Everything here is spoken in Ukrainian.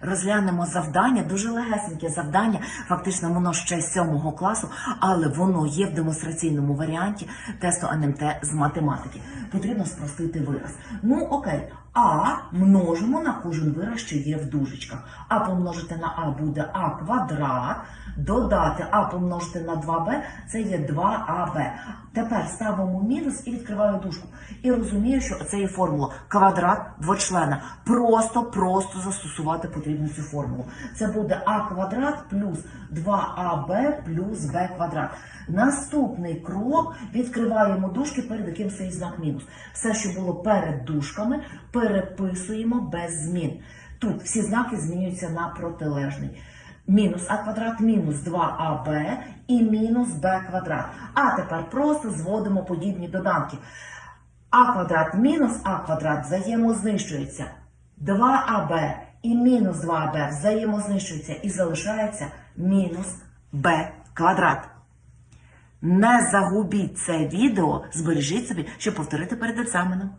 розглянемо завдання, дуже легесеньке завдання. Фактично, воно ще з 7 класу, але воно є в демонстраційному варіанті тесту НМТ з математики. Потрібно спростити вираз. Ну окей, а множимо на кожен вираз, що є в дужечках. А помножити на а буде а квадрат. Додати а помножити на 2b це є 2аб. Тепер ставимо мінус і відкриваю дужку. І розумію, що це є формула квадрат двочлена. Просто, просто застосувати потрібно цю формулу. Це буде а квадрат плюс 2аб плюс b квадрат. Наступний крок відкриваємо дужки, перед яким стоїть знак мінус. Все, що було перед дужками, переписуємо без змін. Тут всі знаки змінюються на протилежний. Мінус а квадрат мінус 2аб і мінус b квадрат. А тепер просто зводимо подібні доданки. А квадрат мінус а квадрат взаємознищується. 2аб і мінус 2аб взаємознищуються і залишається мінус b квадрат. Не загубіть це відео, збережіть собі, щоб повторити перед екзаменом.